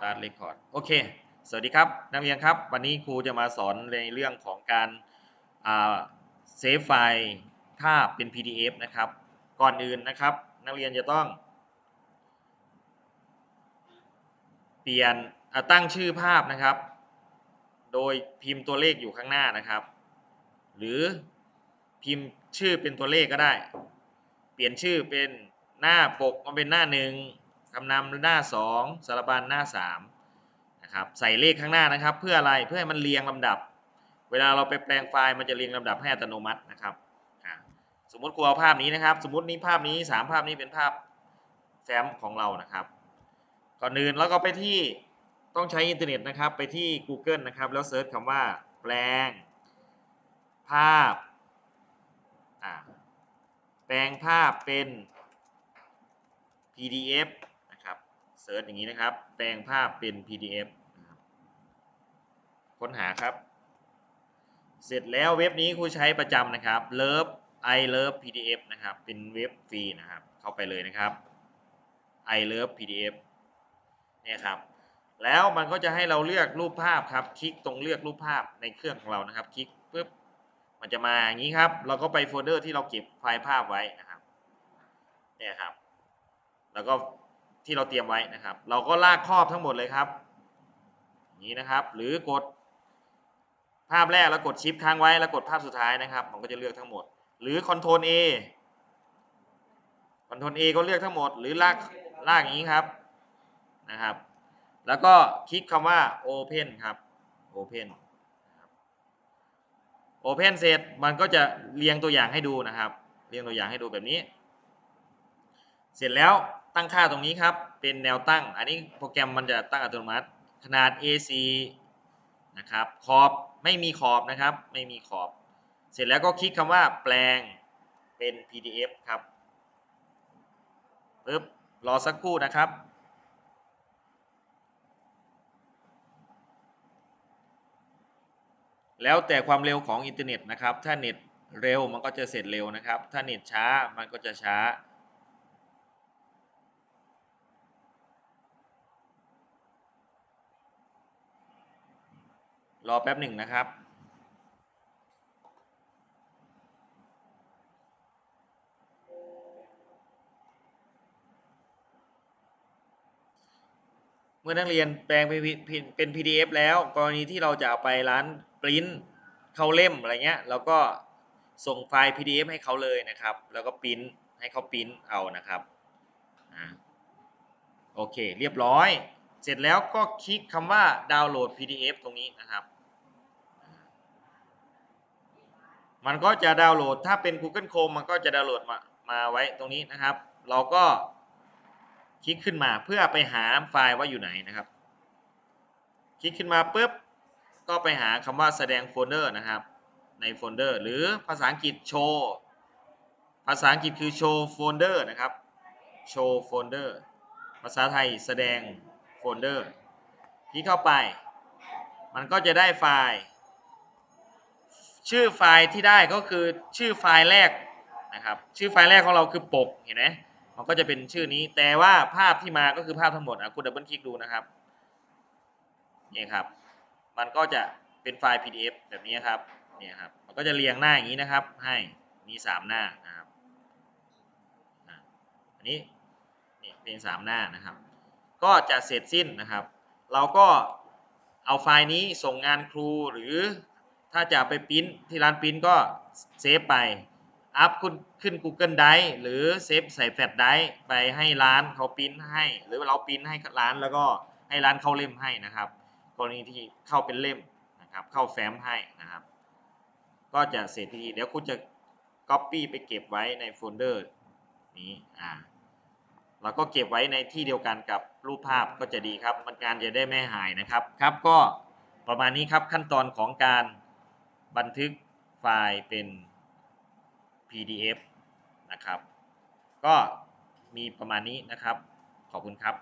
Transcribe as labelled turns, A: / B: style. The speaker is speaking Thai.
A: start record โอเค สวัสดีครับ นักเรียนครับ วันนี้ครูจะมาสอนในเรื่องของการเซฟไฟล์ภาพเป็น PDF นะครับ ก่อนอื่นนะครับ นักเรียนจะต้อง เปลี่ยนตั้งชื่อภาพนะครับ โดยพิมพ์ตัวเลขอยู่ข้างหน้านะครับ หรือพิมพ์ชื่อเป็นตัวเลขก็ได้ เปลี่ยนชื่อเป็นหน้าปกมาเป็นหน้าหนึ่ง คำนำหน้าสองสารบัญหน้าสามนะครับใส่เลขข้างหน้านะครับ เพื่ออะไรเพื่อให้มันเรียงลำดับ เวลาเราไปแปลงไฟล์มันจะเรียงลำดับให้อัตโนมัตินะครับสมมติครูเอาภาพนี้นะครับ สมมตินี้ภาพนี้สามภาพนี้เป็นภาพแฟ้มของเรานะครับก่อนอื่นเราก็ไปที่ต้องใช้อินเทอร์เน็ตนะครับ ไปที่ Google นะครับ แล้วเซิร์ชคำว่า แปลง ภาพแปลงภาพเป็น PDF เซิร์ชอย่างนี้นะครับ แปลงภาพเป็น PDF ค้นหาครับ เสร็จแล้วเว็บนี้ครูใช้ประจำนะครับ Love I Love PDF นะครับ เป็นเว็บฟรีนะครับ เข้าไปเลยนะครับ I Love PDF เนี่ยครับ แล้วมันก็จะให้เราเลือกรูปภาพครับ คลิกตรงเลือกรูปภาพในเครื่องของเรานะครับ คลิกปุ๊บ มันจะมาอย่างนี้ครับ เราก็ไปโฟลเดอร์ที่เราเก็บไฟล์ภาพไว้นะครับ เนี่ยครับ แล้วก็ ที่เราเตรียมไว้นะครับ เราก็ลากครอบทั้งหมดเลยครับนี้นะครับ หรือกดภาพแรกแล้วกดชิปค้างไว้แล้วกดภาพสุดท้ายนะครับ มันก็จะเลือกทั้งหมด หรือ Ctrl A Ctrl A ก็เลือกทั้งหมด หรือลากลากอย่างนี้ครับนะครับ แล้วก็คลิกคำว่า Open ครับ Open นะครับ Open เสร็จมันก็จะเรียงตัวอย่างให้ดูนะครับ เรียงตัวอย่างให้ดูแบบนี้ เสร็จแล้ว ตั้งค่าตรงนี้ครับ เป็นแนวตั้ง อันนี้โปรแกรมมันจะตั้งอัตโนมัติ ขนาด AC นะครับ ขอบไม่มีขอบนะครับ ไม่มีขอบ เสร็จแล้วก็คลิกคำว่าแปลงเป็น PDF ครับปึ๊บ รอสักครู่นะครับ แล้วแต่ความเร็วของอินเทอร์เน็ตนะครับ ถ้าเน็ตเร็วมันก็จะเสร็จเร็วนะครับ ถ้าเน็ตช้ามันก็จะช้า รอแป๊บหนึ่งนะครับเมื่อนักเรียนแปลงเป็น PDF แล้ว กรณีที่เราจะเอาไปร้านปริ้นเข้าเล่มอะไรเงี้ยเราก็ส่งไฟล์ PDF ให้เขาเลยนะครับ แล้วก็ปริ้นให้เขาปริ้นเอานะครับโอเค เรียบร้อย เสร็จแล้วก็คลิกคำว่าดาวน์โหลด PDF ตรงนี้นะครับ มันก็จะดาวน์โหลด ถ้าเป็น Google Chrome มันก็จะดาวน์โหลดมามาไว้ตรงนี้นะครับ เราก็คลิกขึ้นมาเพื่อไปหาไฟล์ว่าอยู่ไหนนะครับ คลิกขึ้นมาปุ๊บก็ไปหาคำว่าแสดงโฟลเดอร์นะครับในโฟลเดอร์หรือภาษาอังกฤษโชว์ภาษาอังกฤษคือโชว์โฟลเดอร์นะครับโชว์โฟลเดอร์ภาษาไทยแสดงโฟลเดอร์คลิกเข้าไป มันก็จะได้ไฟล์ ชื่อไฟล์ที่ได้ก็คือชื่อไฟล์แรกนะครับ ชื่อไฟล์แรกของเราคือปกเห็นไหมมันก็จะเป็นชื่อนี้ แต่ว่าภาพที่มาก็คือภาพทั้งหมดอะคุณดับเบิลคลิกดูนะครับนี่ครับ มันก็จะเป็นไฟล์ PDF แบบนี้ครับเนี่ยครับ มันก็จะเรียงหน้าอย่างนี้นะครับ ให้มีสามหน้านะครับอันนี้นี่เป็นสามหน้านะครับ ก็จะเสร็จสิ้นนะครับ เราก็เอาไฟล์นี้ส่งงานครูหรือ ถ้าจะไปปริ้นที่ร้านปริ้นก็เซฟไป อัพขึ้นขึ้น Google Drive หรือเซฟใส่แฟลชไดร์ไปให้ร้านเขาปริ้นให้ หรือเราปริ้นให้ร้านแล้วก็ให้ร้านเข้าเล่มให้นะครับ กรณีที่เข้าเป็นเล่มนะครับ เข้าแฟ้มให้นะครับ ก็จะเสร็จพิธีเดี๋ยวคุณจะ Copy ไปเก็บไว้ในโฟลเดอร์นี้อ่าเราก็เก็บไว้ในที่เดียวกันกับรูปภาพก็จะดีครับ มันการจะได้ไม่หายนะครับ ครับก็ประมาณนี้ครับขั้นตอนของการ บันทึกไฟล์เป็น PDF นะครับ ก็มีประมาณนี้นะครับ ขอบคุณครับ